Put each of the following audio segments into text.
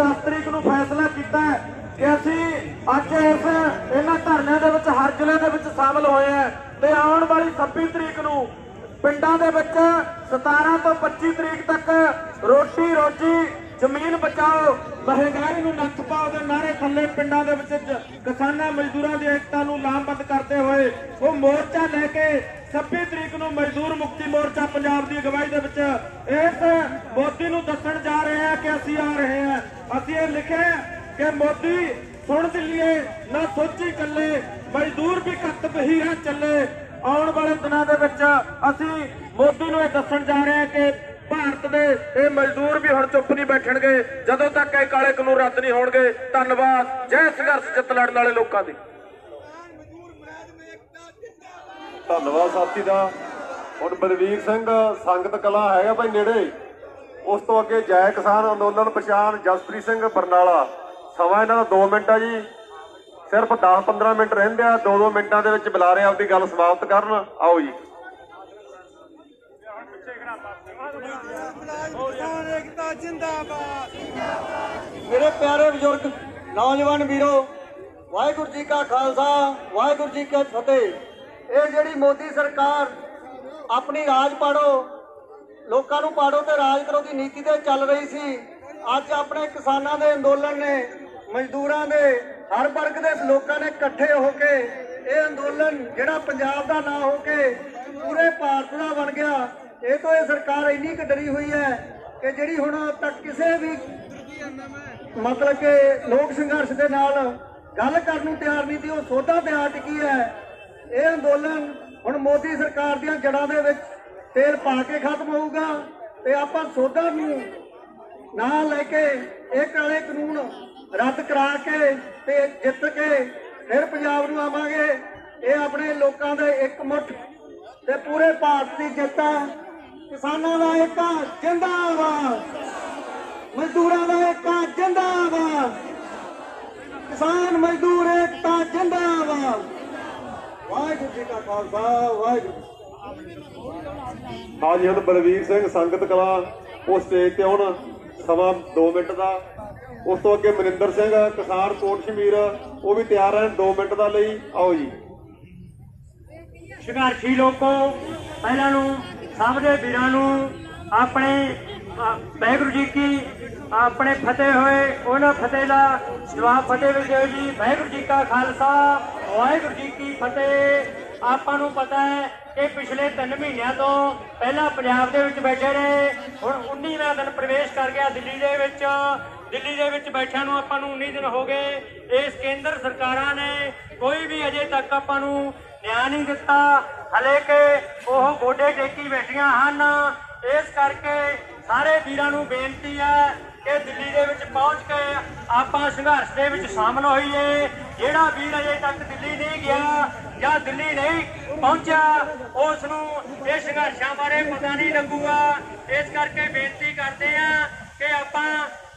10 ਤਰੀਕ ਨੂੰ ਫੈਸਲਾ ਕੀਤਾ ਕਿ ਅਸੀਂ ਅੱਜ ਇਸ ਇਹਨਾਂ ਧਰਨਿਆਂ ਦੇ ਵਿੱਚ, ਹਰ ਜ਼ਿਲ੍ਹੇ ਦੇ ਵਿੱਚ ਸ਼ਾਮਲ ਹੋਏ ਹਾਂ ਤੇ ਆਉਣ ਵਾਲੀ 26 ਤਰੀਕ ਨੂੰ ਪਿੰਡਾਂ ਦੇ ਵਿੱਚ 17 ਤੋਂ 25 ਤਰੀਕ ਤੱਕ ਰੋਟੀ ਰੋਜੀ ਜ਼ਮੀਨ ਬਚਾਓ, ਮਹਿੰਗਾਈ ਨੂੰ ਨੱਥ ਪਾਓ ਦੇ ਨਾਰੇ ਥੱਲੇ ਪਿੰਡਾਂ ਦੇ ਵਿੱਚ ਕਿਸਾਨਾਂ ਮਜ਼ਦੂਰਾਂ ਦੀ ਏਕਤਾ ਨੂੰ ਲਾਮਬੰਦ ਕਰਦੇ ਹੋਏ ਉਹ ਮੋਰਚਾ ਲੈ ਕੇ 26 ਤਰੀਕ ਨੂੰ ਮਜ਼ਦੂਰ ਮੁਕਤੀ ਮੋਰਚਾ ਪੰਜਾਬ ਦੀ ਅਗਵਾਈ ਦੇ ਵਿੱਚ ਇਸ ਮੋਦੀ ਨੂੰ ਦੱਸਣ ਜਾ ਰਹੇ ਹਾਂ ਕਿ ਅਸੀਂ ਆ ਰਹੇ ਹਾਂ। ਅਸੀਂ ਇਹ ਲਿਖਿਆ ਕਿ ਮੋਦੀ, ਸੁਣ ਦਿੱਲੀਏ, ਨਾ ਸੋਚੀ ਕੱਲੇ ਮਜ਼ਦੂਰ ਵੀ ਕੱਤ ਬਹੀਰਾ ਚੱਲੇ। ਆਉਣ ਵਾਲੇ ਦਿਨਾਂ ਦੇ ਵਿੱਚ ਅਸੀਂ ਮੋਦੀ ਨੂੰ ਇਹ ਦੱਸਣ ਜਾ ਰਹੇ ਹਾਂ ਕਿ ਭਾਰਤ ਦੇ ਇਹ ਮਜ਼ਦੂਰ ਵੀ ਹੁਣ ਚੁੱਪ ਨਹੀਂ ਬੈਠਣਗੇ। ਜਦੋਂ ਤੱਕ ਇਹ ਕਾਲੇ ਕਾਨੂੰਨ ਰੱਦ ਨਹੀਂ ਹੋਣਗੇ, ਧੰਨਵਾਦ। ਜੈ ਸੰਘਰਸ਼ ਜਿੱਤ ਲੜਨ ਵਾਲੇ ਲੋਕਾਂ ਦੀ। ਧੰਨਵਾਦ ਸਾਥੀ ਦਾ। ਹੁਣ ਬਲਵੀਰ ਸਿੰਘ ਸੰਗਤ ਕਲਾ ਹੈਗਾ ਭਾਈ ਨੇੜੇ। ਉਸ ਤੋਂ ਅੱਗੇ ਜੈ ਕਿਸਾਨ ਅੰਦੋਲਨ ਪਛਾਣ ਜਸਪ੍ਰੀਤ ਸਿੰਘ ਬਰਨਾਲਾ। ਸਮਾਂ ਇਹਨਾਂ ਦਾ 2 ਮਿੰਟ ਆ ਜੀ। ਸਿਰਫ 10-15 ਮਿੰਟ ਰਹਿੰਦੇ ਆ। 2-2 ਮਿੰਟਾਂ ਦੇ ਵਿੱਚ ਬੁਲਾ ਰਹੇ ਆਪਦੀ ਗੱਲ ਸਮਾਪਤ ਕਰਨ। ਆਓ ਜੀ। ਮੇਰੇ ਪਿਆਰੇ ਬਜ਼ੁਰਗ, ਨੌਜਵਾਨ ਵੀਰੋ, ਵਾਹਿਗੁਰੂ ਜੀ ਕਾ ਖਾਲਸਾ, ਵਾਹਿਗੁਰੂ ਜੀ ਕੀ ਫਤਿਹ। ਇਹ ਜਿਹੜੀ ਮੋਦੀ ਸਰਕਾਰ ਆਪਣੀ ਰਾਜ ਪਾੜੋ, ਲੋਕਾਂ ਨੂੰ ਪਾੜੋ ਤੇ ਰਾਜ ਕਰੋ ਦੀ ਨੀਤੀ ਤੇ ਚੱਲ ਰਹੀ ਸੀ, ਅੱਜ ਆਪਣੇ ਕਿਸਾਨਾਂ ਦੇ ਅੰਦੋਲਨ ਨੇ, ਮਜ਼ਦੂਰਾਂ ਦੇ, ਹਰ ਵਰਗ ਦੇ ਲੋਕਾਂ ਨੇ ਇਕੱਠੇ ਹੋ ਕੇ ਇਹ ਅੰਦੋਲਨ ਜਿਹੜਾ ਪੰਜਾਬ ਦਾ ਨਾ ਹੋ ਕੇ ਪੂਰੇ ਭਾਰਤ ਦਾ ਬਣ ਗਿਆ, ਇਹ ਤੋਂ ਇਹ ਸਰਕਾਰ ਇੰਨੀ ਕੁ ਡਰੀ ਹੋਈ ਹੈ ਕਿ ਜਿਹੜੀ ਹੁਣ ਤੱਕ ਕਿਸੇ ਵੀ ਮਤਲਬ ਕਿ ਲੋਕ ਸੰਘਰਸ਼ ਦੇ ਨਾਲ ਗੱਲ ਕਰਨ ਨੂੰ ਤਿਆਰ ਨਹੀਂ ਸੀ, ਉਹ ਸੋਧਾ ਤੇ ਆ ਟਿਕੀ ਹੈ। ਇਹ ਅੰਦੋਲਨ ਹੁਣ ਮੋਦੀ ਸਰਕਾਰ ਦੀਆਂ ਜੜਾਂ ਦੇ ਵਿੱਚ ਤੇਲ ਪਾ ਕੇ ਖਤਮ ਹੋਊਗਾ ਤੇ ਆਪਾਂ ਸੋਧਾ ਨੂੰ ਨਾ ਲੈ ਕੇ ਇਹ ਕਾਲੇ ਕਾਨੂੰਨ ਰੱਦ ਕਰਾ ਕੇ ਤੇ ਜਿੱਤ ਕੇ ਫਿਰ ਪੰਜਾਬ ਨੂੰ ਆਵਾਂਗੇ। ਇਹ ਆਪਣੇ ਲੋਕਾਂ ਦੇ ਇੱਕ ਮੁੱਠ ਤੇ ਪੂਰੇ ਭਾਰਤ ਦੀ ਜਿੱਤ ਹੈ ਕਿਸਾਨਾਂ ਦਾ ਏਕਾ ਜਿੰਦਾਬਾਦ। ਮਜ਼ਦੂਰਾਂ ਦਾ ਏਕਾ ਜਿੰਦਾਬਾਦ। ਕਿਸਾਨ ਮਜ਼ਦੂਰ ਏਕਤਾ, ਜਿੰਦਾਬਾਦ। ਵਾਹਿਗੁਰੂ ਜੀ ਕਾ ਖਾਲਸਾ, ਵਾਹਿਗੁਰੂ ਹਾਂਜੀ, ਹੁਣ ਬਲਵੀਰ ਸਿੰਘ ਸੰਗਤ ਕਲਾ, ਉਹ ਸਟੇਜ ਤੇ ਆਉਣ, ਸਮਾਂ 2 ਮਿੰਟ ਦਾ। ਉਸ ਤੋਂ ਅੱਗੇ ਮਨਿੰਦਰ ਸਿੰਘ, ਕਿਸਾਨ ਕੋਟ ਸ਼ਮੀਰ, ਉਹ ਵੀ ਤਿਆਰ ਹਨ 2 ਮਿੰਟ ਦਾ ਲਈ। ਆਓ ਜੀ। ਸੰਘਰਸ਼ੀ ਲੋਕੋ, ਪਹਿਲਾਂ ਨੂੰ ਸਭ ਦੇ ਵੀਰਾਂ ਨੂੰ, ਆਪਣੇ ਵਾਹਿਗੁਰੂ ਜੀ ਕੀ ਆਪਣੇ ਫਤਿਹ ਹੋਏ, ਉਹਨਾਂ ਫਤਿਹ ਦਾ ਜਵਾਬ ਫਤਿਹ ਵਿੱਚ ਦਿਓ ਜੀ। ਵਾਹਿਗੁਰੂ ਜੀ ਕਾ ਖਾਲਸਾ, ਵਾਹਿਗੁਰੂ ਜੀ ਕੀ ਫਤਿਹ। ਆਪਾਂ ਨੂੰ ਪਤਾ ਹੈ ਕਿ ਪਿਛਲੇ 3 ਮਹੀਨਿਆਂ ਤੋਂ ਪਹਿਲਾਂ ਪੰਜਾਬ ਦੇ ਵਿੱਚ ਬੈਠੇ ਰਹੇ। ਹੁਣ 19ਵਾਂ ਦਿਨ ਪ੍ਰਵੇਸ਼ ਕਰ ਗਿਆ ਦਿੱਲੀ ਦੇ ਵਿੱਚ। ਦਿੱਲੀ ਦੇ ਵਿੱਚ ਬੈਠਿਆਂ ਨੂੰ ਆਪਾਂ ਨੂੰ 19 ਦਿਨ ਹੋ ਗਏ। ਇਸ ਕੇਂਦਰ ਸਰਕਾਰਾਂ ਨੇ ਕੋਈ ਵੀ ਅਜੇ ਤੱਕ ਆਪਾਂ ਨੂੰ ਨਿਆਂ ਨਹੀਂ ਦਿੱਤਾ। ਹਲੇ ਕਿ ਉਹ ਗੋਡੇ ਟੇਕੀ ਬੈਠੀਆਂ ਹਨ। ਇਸ ਕਰਕੇ ਸਾਰੇ ਵੀਰਾਂ ਨੂੰ ਬੇਨਤੀ ਹੈ ਕਿ ਦਿੱਲੀ ਦੇ ਵਿੱਚ ਪਹੁੰਚ ਕੇ ਆਪਾਂ ਸੰਘਰਸ਼ ਦੇ ਵਿੱਚ ਸ਼ਾਮਲ ਹੋਈਏ। ਜਿਹੜਾ ਵੀਰ ਅਜੇ ਤੱਕ ਦਿੱਲੀ ਨਹੀਂ ਗਿਆ ਜਾਂ ਦਿੱਲੀ ਨਹੀਂ ਪਹੁੰਚਿਆ ਉਸ ਨੂੰ ਇਹ ਸੰਘਰਸ਼ਾਂ ਬਾਰੇ ਪਤਾ ਨਹੀਂ ਲੱਗੂਗਾ। ਇਸ ਕਰਕੇ ਬੇਨਤੀ ਕਰਦੇ ਆ ਕਿ ਆਪਾਂ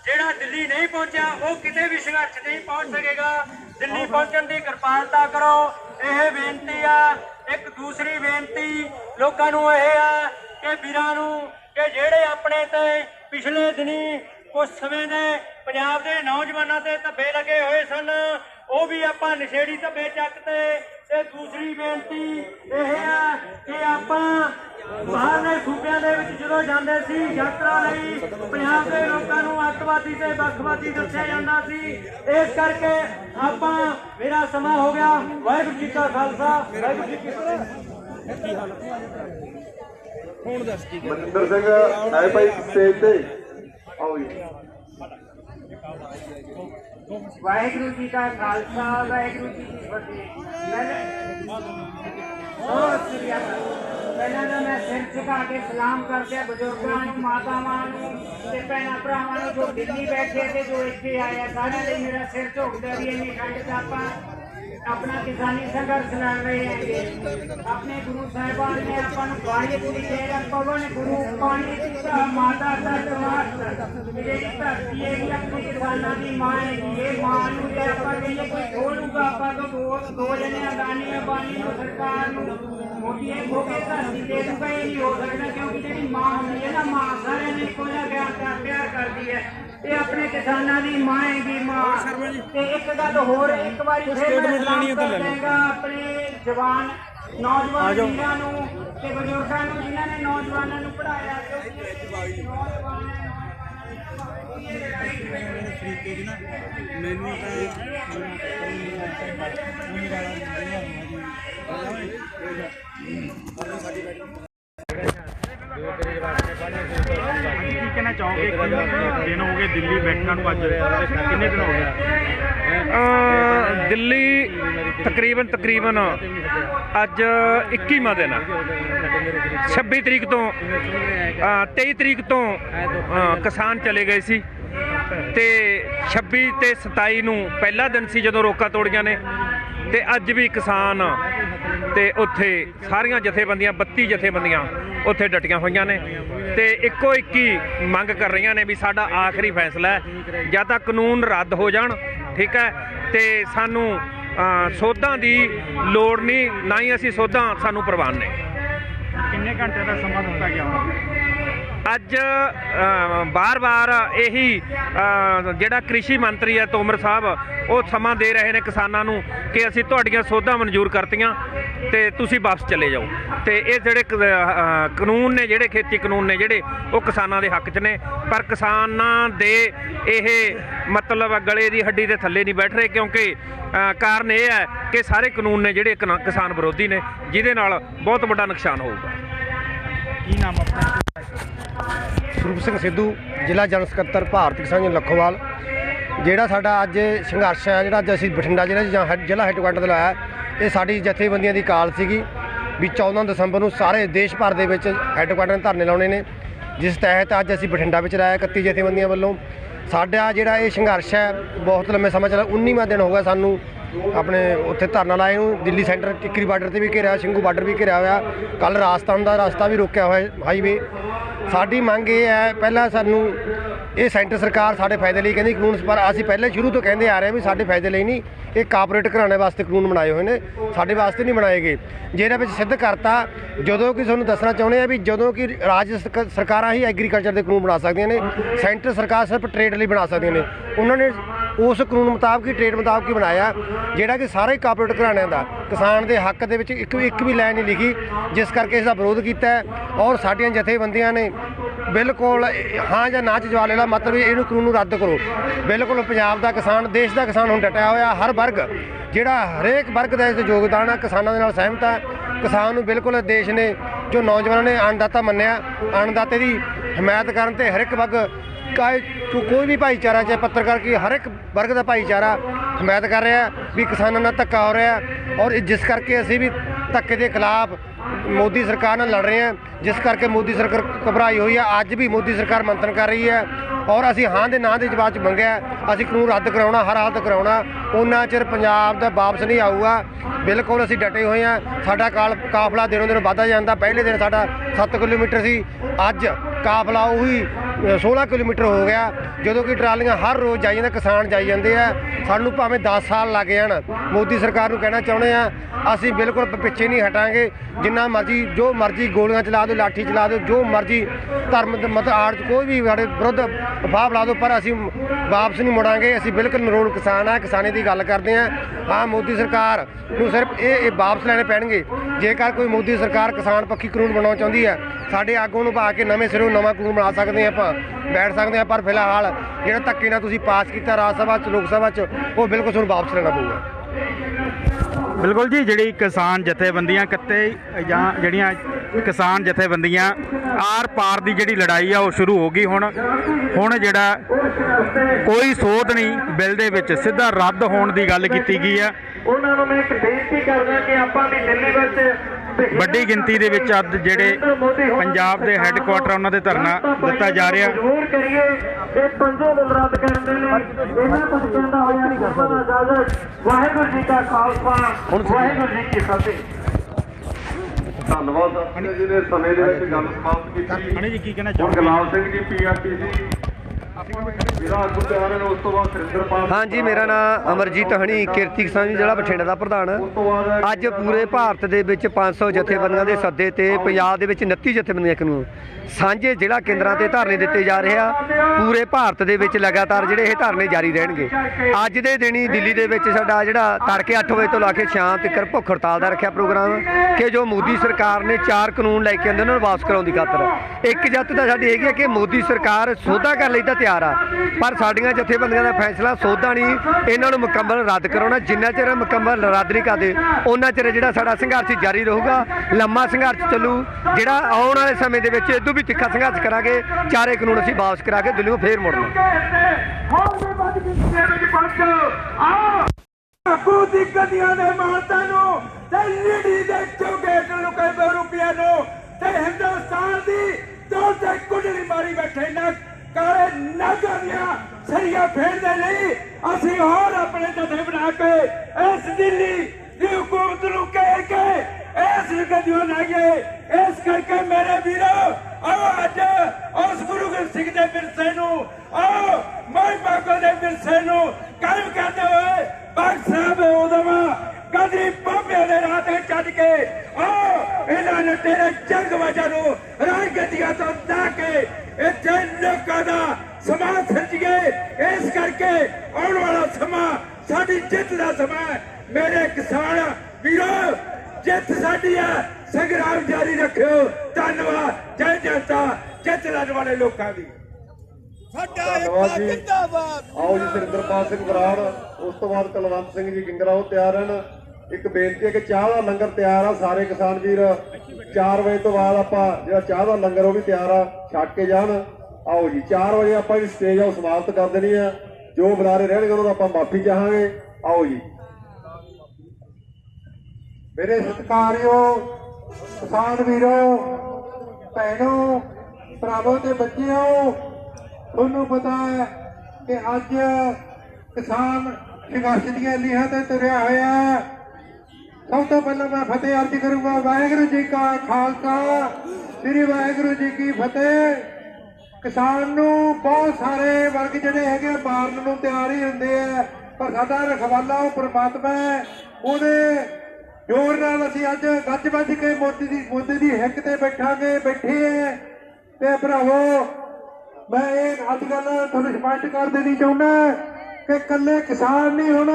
ਜਿਹੜਾ ਦਿੱਲੀ ਨਹੀਂ ਪਹੁੰਚਿਆ, ਉਹ ਕਿਤੇ ਵੀ ਸੰਘਰਸ਼ ਨਹੀਂ ਪਹੁੰਚ ਸਕੇਗਾ। ਦਿੱਲੀ ਪਹੁੰਚਣ ਦੀ ਕਿਰਪਾਲਤਾ ਕਰੋ। ਇਹ ਬੇਨਤੀ ਆ, ਇੱਕ ਦੂਸਰੀ ਬੇਨਤੀ ਲੋਕਾਂ ਨੂੰ ਇਹ ਆ ਕਿ ਵੀਰਾਂ ਨੂੰ ਕਿ ਜਿਹੜੇ ਆਪਣੇ ਤੇ ਪਿਛਲੇ ਦਿਨੀ ਕੁਝ ਸਮੇਂ ਦੇ ਪੰਜਾਬ ਦੇ ਨੌਜਵਾਨਾਂ ਤੇ ਧੱਬੇ ਲੱਗੇ ਹੋਏ ਸਨ। ਉਹ ਵੀ ਆਪਾਂ ਨਸ਼ੇੜੀ ਧੱਬੇ ਚੱਕ ਤੇ ਤੇ ਦੂਸਰੀ ਬੇਨਤੀ ਇਹ ਆ ਕਿ ਆਪਾਂ ਬਾਹਰਲੇ ਸੂਬਿਆਂ ਦੇ ਵਿੱਚ ਜਦੋਂ ਜਾਂਦੇ ਸੀ, ਯਾਤਰਾ ਲਈ ਪੰਜਾਬ ਦੇ ਲੋਕਾਂ ਨੂੰ ਅੱਤਵਾਦੀ ਤੇ ਵੱਖਵਾਦੀ ਦੱਸਿਆ ਜਾਂਦਾ ਸੀ। ਇਸ ਕਰਕੇ ਆਪਾਂ ਮੇਰਾ ਸਮਾਂ ਹੋ ਗਿਆ। ਵਾਹਿਗੁਰੂ ਜੀ ਕਾ ਖਾਲਸਾ। ਵਾਹਿਗੁਰੂ ਜੀ ਕੀ ਫਤਿਹ। ਮਨਿੰਦਰ ਸਿੰਘ, ਆਏ ਭਾਈ ਸਟੇਜ ਤੇ। Oh, ਆਓ ਜੀ ਵਾਹਿਗੁਰੂ ਜੀ ਕਾ ਖਾਲਸਾ, ਵਾਹਿਗੁਰੂ ਜੀ ਕੀ ਫਤਿਹ। ਮੈਂ ਸ੍ਰੀ ਅਕਾਲ ਪਹਿਲਾਂ ਤਾਂ ਮੈਂ ਸਿਰ ਝੁਕਾ ਕੇ ਸਲਾਮ ਕਰਦੇ ਬਜ਼ੁਰਗਾਂ ਨੂੰ, ਮਾਤਾਵਾਂ ਨੂੰ ਤੇ ਭੈਣਾਂ ਭਰਾਵਾਂ ਨੂੰ ਜੋ ਦਿੱਲੀ ਬੈਠੇ ਤੇ ਜੋ ਇੱਥੇ ਆਇਆ ਸਾਰਿਆਂ ਲਈ ਮੇਰਾ ਸਿਰ ਝੁਕਦਾ ਵੀ ਇੰਨੀ ਠੰਡ ਚ ਆਪਾਂ ਆਪਣਾ ਕਿਸਾਨੀ ਸੰਘਰਸ਼ ਲੜ ਰਹੇ ਹੈਗੇ। ਆਪਣੇ ਗੁਰੂ ਸਾਹਿਬਾਨ ਨੇ ਆਪਾਂ ਨੂੰ ਬਾਣੀ ਪੂਰੀ ਦੇ ਪਵਨ ਗੁਰੂ, ਪਾਣੀ ਦਿੱਤਾ ਮਾਤਾ ਦਾ ਜਵਾਬ ਜਿਹੜੀ ਧਰਤੀ ਹੈ ਆਪਣੀ ਕਿਸਾਨਾਂ ਦੀ ਮਾਂ ਹੈ ਇਹ ਮਾਂ ਨੂੰ ਜੇ ਆਪਾਂ ਕਹੀਏ ਕੋਈ ਖੋਲੂਗਾ, ਆਪਾਂ ਤੋਂ ਦੋ ਦੋ ਜਣੇ ਅਦਾਨੀ ਬਾਣੀ ਨੂੰ ਸਰਕਾਰ ਨੂੰ। ਮੋਦੀ ਇਹ ਖੋਕੇ ਧਰਤੀ ਦੇ ਦੂਗਾ ਇਹ ਨਹੀਂ ਹੋ ਸਕਦਾ ਕਿਉਂਕਿ ਜਿਹੜੀ ਮਾਂ ਹੁੰਦੀ ਹੈ ਨਾ ਮਾਂ ਸਾਰਿਆਂ ਨੂੰ ਇੱਕੋ ਜਿਹਾ ਪਿਆਰ ਕਰ ਪਿਆਰ ਕਰਦੀ ਹੈ ਇਹ ਆਪਣੇ ਕਿਸਾਨਾਂ ਦੀ ਮਾਂ ਹੈਗੀ ਮਾਂ ਤੇ ਇੱਕ ਗੱਲ ਹੋਰ ਇੱਕ ਵਾਰੀ ਫੇਰ ਮੈਂ ਸਲਾਮ ਕਰ ਦੇਗਾ ਆਪਣੇ ਜਵਾਨ ਨੌਜਵਾਨ ਵੀਰਾਂ ਨੂੰ ਤੇ ਬਜ਼ੁਰਗਾਂ ਨੂੰ ਜਿਨ੍ਹਾਂ ਨੇ ਨੌਜਵਾਨਾਂ ਨੂੰ ਪੜਾਇਆ ਕਿਉਂਕਿ ਨੌਜਵਾਨ ਮੈਨੂੰ ਕੀ ਕਹਿਣਾ ਚਾਹੋਗੇ ਕਿ ਦਿਨ ਹੋ ਗਏ ਦਿੱਲੀ ਬੈਠਣ ਨੂੰ ਅੱਜ ਕਿੰਨੇ ਦਿਨ ਹੋ ਗਏ ਦਿੱਲੀ ਤਕਰੀਬਨ ਤਕਰੀਬਨ ਅੱਜ 21ਵਾਂ ਦਿਨ ਆ 26 ਤਰੀਕ ਤੋਂ ਅਹ 23 ਤਰੀਕ ਤੋਂ ਕਿਸਾਨ ਚਲੇ ਗਏ ਸੀ ਤੇ 26 ਤੇ 27 ਨੂੰ ਪਹਿਲਾ ਦਿਨ ਸੀ ਜਦੋਂ ਰੋਕਾ ਤੋੜੀਆਂ ਨੇ ਤੇ ਅੱਜ ਵੀ ਕਿਸਾਨ ਤੇ ਉੱਥੇ ਸਾਰੀਆਂ ਜਥੇਬੰਦੀਆਂ 32 ਜਥੇਬੰਦੀਆਂ ਉੱਥੇ ਡਟੀਆਂ ਹੋਈਆਂ ਨੇ ਤੇ ਇੱਕੋ ਇੱਕੀ ਮੰਗ ਕਰ ਰਹੀਆਂ ਨੇ ਵੀ ਸਾਡਾ ਆਖਰੀ ਫੈਸਲਾ ਹੈ। ਜਾਂ ਤਾਂ ਕਾਨੂੰਨ ਰੱਦ ਹੋ ਜਾਣ, ਠੀਕ ਹੈ? ਤੇ ਸਾਨੂੰ ਸੋਧਾਂ ਦੀ ਲੋੜ ਨਹੀਂ, ਨਾ ਹੀ ਅਸੀਂ ਸੋਧਾਂ ਸਾਨੂੰ ਪ੍ਰਵਾਨ ਨੇ। ਕਿੰਨੇ ਘੰਟੇ ਦਾ ਸਮਾਂ ਦਿੱਤਾ ਗਿਆ ਅੱਜ ਬਾਰ-ਬਾਰ ਇਹੀ ਜਿਹੜਾ ਕ੍ਰਿਸ਼ੀ ਮੰਤਰੀ ਹੈ ਤੋਮਰ ਸਾਹਿਬ, ਉਹ ਸਮਾਂ ਦੇ ਰਹੇ ਨੇ ਕਿਸਾਨਾਂ ਨੂੰ ਕਿ ਅਸੀਂ ਤੁਹਾਡੀਆਂ ਸੋਧਾਂ ਮਨਜ਼ੂਰ ਕਰਤੀਆਂ ਤੇ ਤੁਸੀਂ ਵਾਪਸ ਚਲੇ ਜਾਓ। ਤੇ ਇਹ ਜਿਹੜੇ ਕ- ਕਾਨੂੰਨ ਨੇ, ਜਿਹੜੇ ਖੇਤੀ ਕਾਨੂੰਨ ਨੇ ਜਿਹੜੇ, ਉਹ ਕਿਸਾਨਾਂ ਦੇ ਹੱਕ 'ਚ ਨੇ। ਪਰ ਕਿਸਾਨਾਂ ਦੇ ਇਹ ਮਤਲਬ ਗਲੇ ਦੀ ਹੱਡੀ ਦੇ ਥੱਲੇ ਨਹੀਂ ਬੈਠ ਰਹੇ ਕਿਉਂਕਿ ਕਾਰਨ ਇਹ ਹੈ ਕਿ ਸਾਰੇ ਕਾਨੂੰਨ ਨੇ ਜਿਹੜੇ ਕਿਨਾ- ਕਿਸਾਨ ਵਿਰੋਧੀ ਨੇ, ਜਿਹਦੇ ਨਾਲ ਬਹੁਤ ਵੱਡਾ ਨੁਕਸਾਨ ਹੋਊਗਾ। ਕੀ ਨਾਮ ਆਪਣਾ? ਸਰੂਪ ਸਿੰਘ ਸਿੱਧੂ, ਜ਼ਿਲ੍ਹਾ ਜਨ ਸਕੱਤਰ ਭਾਰਤ ਕਿਸਾਨ ਯੂਨੀਅਨ ਲੱਖੋਵਾਲ। ਜਿਹੜਾ ਸਾਡਾ ਅੱਜ ਸੰਘਰਸ਼ ਹੈ, ਜਿਹੜਾ ਅੱਜ ਅਸੀਂ ਬਠਿੰਡਾ ਜ਼ਿਲ੍ਹੇ 'ਚ ਜਾਂ ਹੈਡ- ਜ਼ਿਲ੍ਹਾ ਹੈੱਡਕੁਆਟਰ ਤੇ ਲਾਇਆ, ਇਹ ਸਾਡੀ ਜਥੇਬੰਦੀਆਂ ਦੀ ਕਾਲ ਸੀਗੀ ਵੀ 14 ਦਸੰਬਰ ਨੂੰ ਸਾਰੇ ਦੇਸ਼ ਭਰ ਦੇ ਵਿੱਚ ਹੈੱਡਕੁਆਟਰ 'ਤੇ ਧਰਨੇ ਲਾਉਣੇ ਨੇ। ਜਿਸ ਤਹਿਤ ਅੱਜ ਅਸੀਂ ਬਠਿੰਡਾ ਵਿੱਚ ਲਾਇਆ 31 ਜਥੇਬੰਦੀਆਂ ਵੱਲੋਂ। ਸਾਡਾ ਜਿਹੜਾ ਇਹ ਸੰਘਰਸ਼ ਹੈ, ਬਹੁਤ ਲੰਮੇ ਸਮੇਂ ਚੱਲ 19ਵਾਂ ਦਿਨ ਹੋ ਗਿਆ ਸਾਨੂੰ ਆਪਣੇ ਉੱਥੇ ਧਰਨਾ ਲਾਏ ਨੂੰ। ਦਿੱਲੀ ਸੈਂਟਰ ਟਿੱਕਰੀ ਬਾਰਡਰ ਤੇ ਵੀ ਘੇਰਿਆ, ਸਿੰਘੂ ਬਾਰਡਰ ਵੀ ਘੇਰਿਆ ਹੋਇਆ। ਕੱਲ ਰਾਜਸਥਾਨ ਦਾ ਰਸਤਾ ਵੀ ਰੋਕਿਆ ਹੋਇਆ ਹਾਈਵੇ। ਸਾਡੀ ਮੰਗ ਇਹ ਹੈ ਪਹਿਲਾਂ ਸਾਨੂੰ ਇਹ ਸੈਂਟਰ ਸਰਕਾਰ ਸਾਡੇ ਫਾਇਦੇ ਲਈ ਕਹਿੰਦੀ ਕਾਨੂੰਨ ਪਰ ਅਸੀਂ ਪਹਿਲੇ ਸ਼ੁਰੂ ਤੋਂ ਕਹਿੰਦੇ ਆ ਰਹੇ ਹਾਂ ਵੀ ਸਾਡੇ ਫਾਇਦੇ ਲਈ ਨਹੀਂ, ਇਹ ਕਾਰਪੋਰੇਟ ਘਰਾਣੇ ਵਾਸਤੇ ਕਾਨੂੰਨ ਬਣਾਏ ਹੋਏ ਨੇ, ਸਾਡੇ ਵਾਸਤੇ ਨਹੀਂ ਬਣਾਏ ਗਏ। ਜਿਹਨਾਂ ਵਿੱਚ ਸਿੱਧ ਕਰਤਾ, ਜਦੋਂ ਕਿ ਤੁਹਾਨੂੰ ਦੱਸਣਾ ਚਾਹੁੰਦੇ ਆ ਵੀ ਜਦੋਂ ਕਿ ਰਾਜ ਸਰਕਾਰਾਂ ਹੀ ਐਗਰੀਕਲਚਰ ਦੇ ਕਾਨੂੰਨ ਬਣਾ ਸਕਦੀਆਂ ਨੇ, ਸੈਂਟਰ ਸਰਕਾਰ ਸਿਰਫ ਟ੍ਰੇਡ ਲਈ ਬਣਾ ਸਕਦੀਆਂ ਨੇ। ਉਹਨਾਂ ਨੇ ਉਸ ਕਾਨੂੰਨ ਮੁਤਾਬਕ ਹੀ ਟ੍ਰੇਡ ਮੁਤਾਬਕ ਹੀ ਬਣਾਇਆ, ਜਿਹੜਾ ਕਿ ਸਾਰੇ ਕਾਰਪੋਰੇਟ ਘਰਾਣਿਆਂ ਦਾ। ਕਿਸਾਨ ਦੇ ਹੱਕ ਦੇ ਵਿੱਚ ਇੱਕ ਇੱਕ ਵੀ ਲਾਈਨ ਨਹੀਂ ਲਿਖੀ, ਜਿਸ ਕਰਕੇ ਇਸ ਦਾ ਵਿਰੋਧ ਕੀਤਾ ਔਰ ਸਾਡੀਆਂ ਜਥੇਬੰਦੀਆਂ ਨੇ ਬਿਲਕੁਲ, ਹਾਂ ਜਾਂ ਨਾ ਚ ਜਵਾਬ ਲੈਣਾ, ਮਤਲਬ ਇਹਨੂੰ ਕਾਨੂੰਨ ਨੂੰ ਰੱਦ ਕਰੋ। ਬਿਲਕੁਲ ਪੰਜਾਬ ਦਾ ਕਿਸਾਨ, ਦੇਸ਼ ਦਾ ਕਿਸਾਨ ਹੁਣ ਡਟਿਆ ਹੋਇਆ, ਹਰ ਵਰਗ, ਜਿਹੜਾ ਹਰੇਕ ਵਰਗ ਦਾ ਇਸ ਯੋਗਦਾਨ ਹੈ ਕਿਸਾਨਾਂ ਦੇ ਨਾਲ ਸਹਿਮਤ ਹੈ ਕਿਸਾਨ ਨੂੰ ਬਿਲਕੁਲ ਦੇਸ਼ ਨੇ, ਜੋ ਨੌਜਵਾਨਾਂ ਨੇ ਅੰਨਦਾਤਾ ਮੰਨਿਆ, ਅੰਨਦਾਤੇ ਦੀ ਹਮਾਇਤ ਕਰਨ ਤੇ ਹਰ ਇੱਕ ਵਰਗ ਕਾਏ ਕੋਈ ਵੀ ਭਾਈਚਾਰਾ, ਚਾਹੇ ਪੱਤਰਕਾਰ ਕੀ, ਹਰ ਇੱਕ ਵਰਗ ਦਾ ਭਾਈਚਾਰਾ ਹਮਾਇਤ ਕਰ ਰਿਹਾ, ਵੀ ਕਿਸਾਨਾਂ ਨਾਲ ਧੱਕਾ ਹੋ ਰਿਹਾ। ਔਰ ਜਿਸ ਕਰਕੇ ਅਸੀਂ ਵੀ ਧੱਕੇ ਦੇ ਖਿਲਾਫ ਮੋਦੀ ਸਰਕਾਰ ਨਾਲ ਲੜ ਰਹੇ ਹਾਂ, ਜਿਸ ਕਰਕੇ ਮੋਦੀ ਸਰਕਾਰ ਘਬਰਾਈ ਹੋਈ ਹੈ। ਅੱਜ ਵੀ ਮੋਦੀ ਸਰਕਾਰ ਮੰਥਨ ਕਰ ਰਹੀ ਹੈ ਔਰ ਅਸੀਂ ਹਾਂ ਦੇ ਨਾਂ ਦੇ ਜਵਾਬ ਚ ਮੰਗਿਆ ਅਸੀਂ ਕਾਨੂੰਨ ਰੱਦ ਕਰਾਉਣਾ, ਹਰ ਹਾਲਤ ਕਰਾਉਣਾ ਉਹਨਾਂ ਚਿਰ ਪੰਜਾਬ ਦਾ ਵਾਪਸ ਨਹੀਂ ਆਊਗਾ। ਬਿਲਕੁਲ ਅਸੀਂ ਡਟੇ ਹੋਏ ਹਾਂ। ਸਾਡਾ ਕਾਲ ਕਾਫਲਾ ਦਿਨੋਂ ਦਿਨ ਵਧਦਾ ਜਾਂਦਾ। ਪਹਿਲੇ ਦਿਨ ਸਾਡਾ 7 ਕਿਲੋਮੀਟਰ ਸੀ। ਅੱਜ ਕਾਫਲਾ ਉਹੀ 16 ਕਿਲੋਮੀਟਰ ਹੋ ਗਿਆ, ਜਦੋਂ ਕਿ ਟਰਾਲੀਆਂ ਹਰ ਰੋਜ਼ ਜਾਈ ਜਾਂਦੇ, ਕਿਸਾਨ ਜਾਈ ਜਾਂਦੇ ਆ। ਸਾਨੂੰ ਭਾਵੇਂ 10 ਸਾਲ ਲੱਗ ਜਾਣ। ਮੋਦੀ ਸਰਕਾਰ ਨੂੰ ਕਹਿਣਾ ਚਾਹੁੰਦੇ ਆ, ਅਸੀਂ ਬਿਲਕੁਲ ਪਿੱਛੇ ਨਹੀਂ ਹਟਾਂਗੇ। ਜਿੰਨਾ ਮਰਜ਼ੀ, ਜੋ ਮਰਜ਼ੀ ਗੋਲੀਆਂ ਚਲਾ ਦਿਓ, ਲਾਠੀ ਚਲਾ ਦਿਓ, ਜੋ ਮਰਜ਼ੀ ਧਰਮ ਦੇ, ਮਤ ਆੜ 'ਚ ਕੋਈ ਵੀ ਸਾਡੇ ਵਿਰੁੱਧ ਅਫਵਾਹ ਲਾ ਦਿਓ, ਪਰ ਅਸੀਂ ਵਾਪਸ ਨਹੀਂ ਮੁੜਾਂਗੇ। ਅਸੀਂ ਬਿਲਕੁਲ ਨਰੋਲ ਕਿਸਾਨ ਆ, ਕਿਸਾਨੀ ਦੀ ਗੱਲ ਕਰਦੇ ਆ। ਹਾਂ, ਮੋਦੀ ਸਰਕਾਰ ਨੂੰ ਸਿਰਫ ਇਹ ਇਹ ਵਾਪਸ ਲੈਣੇ ਪੈਣਗੇ। ਜੇਕਰ ਕੋਈ ਮੋਦੀ ਸਰਕਾਰ ਕਿਸਾਨ ਪੱਖੀ ਕਾਨੂੰਨ ਬਣਾਉਣਾ ਚਾਹੁੰਦੀ ਹੈ ਸਾਡੇ ਆਗੂ ਨੂੰ ਪਾ ਕੇ ਨਵੇਂ ਸਿਰੋਂ ਨਵਾਂ ਕਾਨੂੰਨ ਬਣਾ ਸਕਦੇ ਹਾਂ ਆਪਾਂ ਬੈਠ ਸਕਦੇ ਹਾਂ ਪਰ ਫਿਲਹਾਲ ਜਿਹੜਾ ਧੱਕੇ ਨਾਲ ਤੁਸੀਂ ਪਾਸ ਕੀਤਾ ਰਾਜ ਸਭਾ ਚ ਲੋਕ ਸਭਾ ਚ ਉਹ ਬਿਲਕੁਲ ਤੁਹਾਨੂੰ ਵਾਪਸ ਲੈਣਾ ਪਊਗਾ। ਬਿਲਕੁਲ ਜੀ ਜਿਹੜੀ ਕਿਸਾਨ ਜਥੇਬੰਦੀਆਂ ਕਿਤੇ ਜਾਂ ਜਿਹੜੀਆਂ ਕਿਸਾਨ ਜਥੇਬੰਦੀਆਂ ਆਰ ਪਾਰ ਦੀ ਜਿਹੜੀ ਲੜਾਈ ਆ ਉਹ ਸ਼ੁਰੂ ਹੋ ਗਈ ਹੁਣ। ਹੁਣ ਜਿਹੜਾ ਕੋਈ ਸੋਧ ਨਹੀਂ ਬਿੱਲ ਦੇ ਵਿੱਚ ਸਿੱਧਾ ਰੱਦ ਹੋਣ ਦੀ ਗੱਲ ਕੀਤੀ ਗਈ ਆ। ਉਹਨਾਂ ਨੂੰ ਮੈਂ ਇੱਕ ਬੇਨਤੀ ਕਰਦਾ ਕਿ ਆਪਾਂ ਵੀ ਦਿੱਲੀ ਵਿੱਚ ਵੱਡੀ ਗਿਣਤੀ ਦੇ ਵਿੱਚ ਅੱਜ ਜਿਹੜੇ ਪੰਜਾਬ ਦੇ ਹੈੱਡਕੁਆਟਰ ਉਹਨਾਂ ਦੇ ਧਰਨਾ ਦਿੱਤਾ ਜਾ ਰਿਹਾ। ਜ਼ਰੂਰ ਕਰੀਏ। ਇਹ ਪੰਜੋ ਬਿੱਲ ਰੱਦ ਕਰਨ ਦੇ ਲਈ ਇਹਨਾਂ ਕੁਝ ਕਹਿੰਦਾ ਹੋਇਆ ਨਹੀਂ ਕਰ ਸਕਦਾ ਵਾਹਿਗੁਰੂ ਜੀ ਕਾ ਖਾਲਸਾ ਵਾਹਿਗੁਰੂ ਜੀ ਕੀ ਫਤਿਹ। ਧੰਨਵਾਦ। ਜੀ ਨੇ ਸਮੇਂ ਦੇ ਵਿੱਚ ਗੱਲ ਸਮਾਪਤ ਕੀਤੀ। ਹਣੀ ਜੀ ਕੀ ਕਹਿਣਾ ਹੁਣ ਚਾਹੋਗੇ? ਗੁਲਾਬ ਸਿੰਘ ਜੀ ਪੀਆਰਟੀਸੀ ਹਾਂਜੀ ਮੇਰਾ ਨਾਮ ਅਮਰਜੀਤ ਹਣੀ ਕਿਰਤੀ ਕਿਸਾਨ ਜ਼ਿਲ੍ਹਾ ਬਠਿੰਡਾ ਦਾ ਪ੍ਰਧਾਨ। ਅੱਜ ਪੂਰੇ ਭਾਰਤ ਦੇ ਵਿੱਚ 500 ਜਥੇਬੰਦੀਆਂ ਦੇ ਸੱਦੇ ਤੇ ਪੰਜਾਬ ਦੇ ਵਿੱਚ 29 ਜਥੇਬੰਦੀਆਂ ਕਾਨੂੰਨ ਸਾਂਝੇ ਜ਼ਿਲ੍ਹਾ ਕੇਂਦਰਾਂ ਤੇ ਧਰਨੇ ਦਿੱਤੇ ਜਾ ਰਹੇ ਆ। ਪੂਰੇ ਭਾਰਤ ਦੇ ਵਿੱਚ ਲਗਾਤਾਰ ਜਿਹੜੇ ਇਹ ਧਰਨੇ ਜਾਰੀ ਰਹਿਣਗੇ। ਅੱਜ ਦੇ ਦਿਨ ਦਿੱਲੀ ਦੇ ਵਿੱਚ ਸਾਡਾ ਜਿਹੜਾ ਤੜਕੇ 8 ਵਜੇ ਤੋਂ ਲਾ ਕੇ ਸ਼ਾਮ ਤੱਕ ਭੁੱਖ ਹੜਤਾਲ ਦਾ ਰੱਖਿਆ ਪ੍ਰੋਗਰਾਮ ਕਿ ਜੋ ਮੋਦੀ ਸਰਕਾਰ ਨੇ ਚਾਰ ਕਾਨੂੰਨ ਲੈ ਕੇ ਆਂਦੇ ਉਹਨਾਂ ਨੂੰ ਵਾਪਸ ਕਰਾਉਣ ਦੀ ਖਾਤਰ। ਇੱਕ ਜੱਤ ਤਾਂ ਸਾਡੀ ਹੈਗੀ ਹੈ ਕਿ ਮੋਦੀ ਸਰਕਾਰ ਸੋਧਾ ਕਰਨ ਲਈ ਤਾਂ ਤਿਆਰ ਆ। ਪਰ ਸਾਡੀਆਂ ਜਥੇਬੰਦੀਆਂ ਦਾ ਫੈਸਲਾ ਸੋਧਾ ਨਹੀਂ। ਇਹਨਾਂ ਨੂੰ ਮੁਕੰਮਲ ਰੱਦ ਕਰਾਉਣਾ। ਜਿੰਨਾ ਚਿਰ ਮੁਕੰਮਲ ਰੱਦ ਨਹੀਂ ਕਰਦੇ, ਉਹਨਾਂ ਚਿਰ ਜਿਹੜਾ ਸਾਡਾ ਸੰਘਰਸ਼ ਜਾਰੀ ਰਹੂਗਾ, ਲੰਮਾ ਸੰਘਰਸ਼ ਚੱਲੂ। ਜਿਹੜਾ ਆਉਣ ਵਾਲੇ ਸਮੇਂ ਦੇ ਵਿੱਚ ਇਦੋਂ ਵੀ ਤਿੱਖਾ ਸੰਘਰਸ਼ ਕਰਾਂਗੇ, ਚਾਰੇ ਕਾਨੂੰਨ ਅਸੀਂ ਵਾਪਸ ਕਰਾ ਕੇ ਦਿੱਲੀ ਫੇਰ ਮੁੜਨਾ। ਆਗੂ ਦੀ ਗੱਡੀਆਂ ਦੇ ਮਾਲਕਾਂ ਨੂੰ ਤੇ ਲੀਡੀ ਦੇ ਚੌਗੇਟ ਲੁਕੇ ਦੋ ਨੂੰ ਤੇ ਹਿੰਦੁਸਤਾਨ ਦੀ ਦੋ ਤੇ ਕੁੰਡਲੀ ਮਾਰੀ ਬੈਠੇ ਨਾ ਕਾਲੇ ਨਾਗਾਂ ਦੀਆਂ ਸਰੀਆਂ ਫੇਰਦੇ ਲਈ ਅਸੀਂ ਹੋਰ ਆਪਣੇ ਜਥੇ ਬਣਾ ਕੇ ਇਸ ਦਿੱਲੀ ਦੀ ਹਕੂਮਤ ਨੂੰ ਕਹਿ ਕੇ ਇਸ ਗੱਡੀਆਂ ਲੈ ਇਸ ਕਰਕੇ ਮੇਰੇ ਵੀਰੋ, ਆਓ ਅੱਜ ਉਸ ਗੁਰੂ ਗੋਬਿੰਦ ਸਿੰਘ ਦੇ ਵਿਰਸੇ ਨੂੰ, ਆਓ ਮਾਈ ਬਾਗੋ ਦੇ ਵਿਰਸੇ ਨੂੰ ਕਾਇਮ ਕਰਦੇ ਹੋਏ ਬਾਗ ਸਾਹਿਬ ਉਦਮ ਕਦੀ ਬੰਬੇ ਦੇ ਰਾਹ ਤੇ ਚੱਜ ਕੇ, ਆਓ ਇਹਨਾਂ ਨੇ ਤੇਰੇ ਜੰਗ ਵਜਾ ਨੂੰ ਰਾਜਗੱਦੀਆਂ ਤੋਂ ਲਾ ਕੇ ਇੱਥੇ ਲੋਕਾਂ ਦਾ ਸਮਾਂ ਸਿਰਜੀਏ ਇਸ ਕਰਕੇ ਆਉਣ ਵਾਲਾ ਸਮਾਂ ਸਾਡੀ ਜਿੱਤ ਦਾ ਸਮਾਂ ਹੈ। ਮੇਰੇ ਕਿਸਾਨ ਵੀਰੋ ਜਿੱਤ ਸਾਡੀ ਹੈ। ਸੰਗਰਾਮ ਜਾਰੀ ਰੱਖਿਓ। ਧੰਨਵਾਦ। ਜੈ ਜਨਤਾ। ਜਿੱਤ ਲੈਣ ਵਾਲੇ ਲੋਕਾਂ ਦੀ। ਸਾਡਾ ਜੀ। ਜਿੰਦਾਬਾਦ। ਆਓ ਜੀ ਸੁਰਿੰਦਰਪਾਲ ਸਿੰਘ ਬਰਾੜ ਉਸ ਤੋਂ ਬਾਅਦ ਕੁਲਵੰਤ ਸਿੰਘ ਜੀ ਗਿੰਗਰਾ ਉਹ ਤਿਆਰ ਹਨ। ਇੱਕ ਬੇਨਤੀ ਹੈ ਕਿ ਚਾਹ ਦਾ ਲੰਗਰ ਤਿਆਰ ਆ, ਸਾਰੇ ਕਿਸਾਨ ਵੀਰ। 4 ਵਜੇ ਤੋਂ ਬਾਅਦ ਆਪਾਂ ਜਿਹੜਾ ਚਾਹ ਦਾ ਲੰਗਰ, ਉਹ ਵੀ ਤਿਆਰ ਆ, ਛੱਕ ਕੇ ਜਾਣ। ਆਓ ਜੀ 4 ਵਜੇ ਆਪਾਂ ਜਿਹੜੀ ਸਟੇਜ ਆ, ਉਹ ਸਮਾਪਤ ਕਰ ਦੇਣੀ ਆ। ਜੋ ਬੁਲਾਰੇ ਰਹਿਣਗੇ, ਉਹਨਾਂ ਦਾ ਆਪਾਂ ਮਾਫੀ ਚਾਹਾਂਗੇ। ਆਓ ਜੀ। ਮੇਰੇ ਸਤਿਕਾਰਯੋ ਕਿਸਾਨ ਵੀਰੋ, ਭੈਣੋ, ਭਰਾਵੋ ਤੇ ਬੱਚਿਓ, ਤੁਹਾਨੂੰ ਪਤਾ ਹੈ ਕਿ ਅੱਜ ਕਿਸਾਨ ਸੰਘਰਸ਼ ਦੀਆਂ ਲੀਹਾਂ ਤੇ ਤੁਰਿਆ ਹੋਇਆ ਸਭ ਤੋਂ ਪਹਿਲਾਂ ਮੈਂ ਫਤਿਹ ਅਰਜ਼ ਕਰੂੰਗਾ, ਵਾਹਿਗੁਰੂ ਜੀ ਕਾ ਖਾਲਸਾ, ਸ੍ਰੀ ਵਾਹਿਗੁਰੂ ਜੀ ਕੀ ਫਤਿਹ। ਕਿਸਾਨ ਨੂੰ ਬਹੁਤ ਸਾਰੇ ਵਰਗ ਜਿਹੜੇ ਹੈਗੇ ਮਾਰਨ ਨੂੰ ਤਿਆਰ ਹੀ ਹੁੰਦੇ ਆ, ਪਰ ਸਾਡਾ ਰਖਵਾਲਾ ਉਹ ਪ੍ਰਮਾਤਮਾ ਹੈ, ਉਹਦੇ ਜੋਰ ਨਾਲ ਅਸੀਂ ਅੱਜ ਗੱਜ ਵੱਜ ਕੇ ਮੋਦੀ ਦੀ ਮੋਦੀ ਦੀ ਹਿੱਕ ਤੇ ਬੈਠਾਂਗੇ, ਬੈਠੇ ਆ। ਤੇ ਭਰਾਵੋ, ਮੈਂ ਇਹ ਅੱਜ ਗੱਲ ਤੁਹਾਨੂੰ ਸਪਸ਼ਟ ਕਰ ਦੇਣੀ ਚਾਹੁੰਦਾ ਕਿ ਇਕੱਲੇ ਕਿਸਾਨ ਨਹੀਂ ਹੁਣ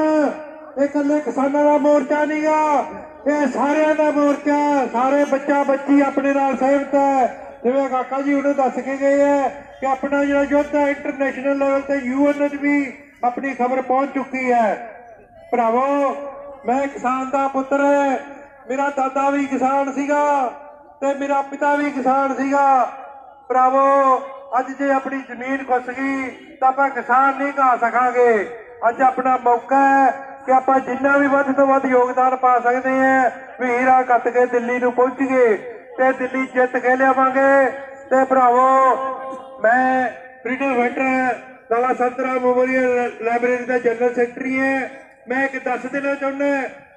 ਇਹ ਇਕੱਲੇ ਕਿਸਾਨਾਂ ਦਾ ਮੋਰਚਾ ਨਹੀਂਗਾ ਇਹ ਸਾਰਿਆਂ ਦਾ ਮੋਰਚਾ। ਸਾਰੇ ਬੱਚਾ ਬੱਚੀ ਆਪਣੇ ਨਾਲ ਸਹਿਮਤ ਹੈ। ਜਿਵੇਂ ਕਾਕਾ ਜੀ ਉਹਨੇ ਦੱਸ ਕੇ ਗਏ ਹੈ ਕਿ ਆਪਣਾ ਜਿਹੜਾ ਯੁੱਧ ਹੈ ਇੰਟਰਨੈਸ਼ਨਲ ਲੈਵਲ ਤੇ ਯੂਐਨ ਵਿੱਚ ਵੀ ਆਪਣੀ ਖਬਰ ਪਹੁੰਚ ਚੁੱਕੀ ਹੈ। ਭਰਾਵੋ, ਮੈਂ ਕਿਸਾਨ ਦਾ ਪੁੱਤਰ ਹੈ। ਮੇਰਾ ਦਾਦਾ ਵੀ ਕਿਸਾਨ ਸੀਗਾ ਤੇ ਮੇਰਾ ਪਿਤਾ ਵੀ ਕਿਸਾਨ ਸੀਗਾ। ਭਰਾਵੋ, ਅੱਜ ਜੇ ਆਪਣੀ ਜ਼ਮੀਨ ਖੁੱਸ ਗਈ ਤਾਂ ਆਪਾਂ ਕਿਸਾਨ ਨਹੀਂ ਕਹਾ ਸਕਾਂਗੇ। ਅੱਜ ਆਪਣਾ ਮੌਕਾ ਹੈ ਕਿ ਆਪਾਂ ਜਿੰਨਾ ਵੀ ਵੱਧ ਤੋਂ ਵੱਧ ਯੋਗਦਾਨ ਪਾ ਸਕਦੇ ਆ ਵੀਰਾ ਕੱਟ ਕੇ ਦਿੱਲੀ ਨੂੰ ਪਹੁੰਚੀਏ ਤੇ ਦਿੱਲੀ ਜਿੱਤ ਕੇ ਲਿਆਵਾਂਗੇ। ਤੇ ਭਰਾਵੋ, ਮੈਂ ਫਰੀडम ਫਾਈਟਰ ਕਾਲਾ ਸੰਤਰਾ ਮੈਮੋਰੀਅਲ ਲਾਇਬ੍ਰੇਰੀ ਦਾ ਜਨਰਲ ਸੈਕਟਰੀ ਹਾਂ। ਮੈਂ ਇੱਕ ਦੱਸ ਦੇਣਾ ਚਾਹੁੰਦਾ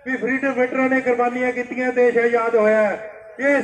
ਵੀ ਫਰੀਡਮ ਫਾਈਟਰਾਂ ਨੇ ਕੁਰਬਾਨੀਆਂ ਕੀਤੀਆਂ, ਦੇਸ਼ ਆਜ਼ਾਦ ਹੋਇਆ। ਇਹ